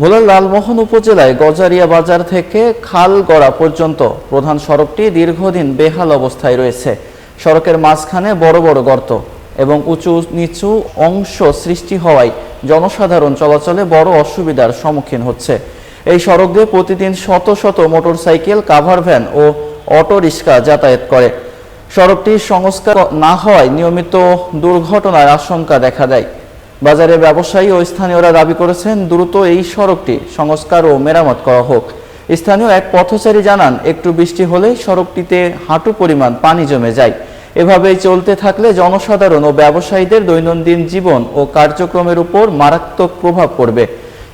ভোলার লালমোহন উপজেলায় গজারিয়া বাজার থেকে খালগড়া পর্যন্ত প্রধান সড়কটি দীর্ঘদিন বেহাল অবস্থায় রয়েছে। সড়কের মাঝখানে বড় বড় গর্ত এবং উঁচু নিচু অংশ সৃষ্টি হওয়ায় জনসাধারণ চলাচলে বড় অসুবিধার সম্মুখীন হচ্ছে। এই সড়ক দিয়ে প্রতিদিন শত শত মোটরসাইকেল, কাভার ভ্যান ও অটো রিক্সা যাতায়াত করে। সড়কটি সংস্কার না হওয়ায় নিয়মিত দুর্ঘটনার আশঙ্কা দেখা দেয়। বাজারে ব্যবসায়ী ও স্থানীয়রা দাবি করেছেন, দ্রুত এই সড়কটি সংস্কার ও মেরামত করা হোক। স্থানীয় এক পথচারী জানান, একটু বৃষ্টি হলেই সড়কটিতে হাঁটু পরিমাণ পানি জমে যায়। এভাবেই চলতে থাকলে জনসাধারণ ও ব্যবসায়ীদের দৈনন্দিন জীবন ও কার্যক্রমের উপর মারাত্মক প্রভাব পড়বে।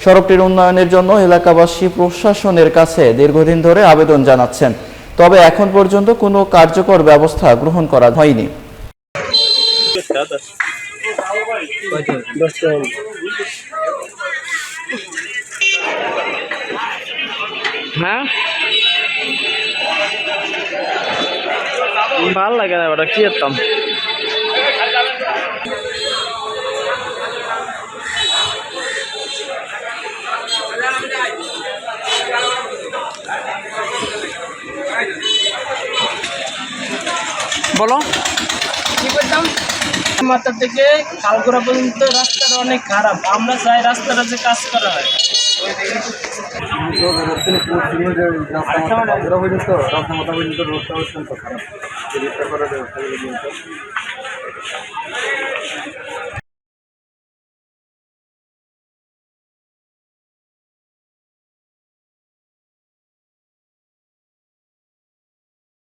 সড়কটির উন্নয়নের জন্য এলাকাবাসী প্রশাসনের কাছে দীর্ঘদিন ধরে আবেদন জানাচ্ছেন। তবে এখন পর্যন্ত কোনো কার্যকর ব্যবস্থা গ্রহণ করা হয়নি। হ্যাঁ? ভালো লাগে না ওটা কি করতাম বলো। কি করতাম? মাথা থেকে কালগোড়া পর্যন্ত রাস্তাটা অনেক খারাপ। আমরা চাই রাস্তাটা যে কাজ করা হয়।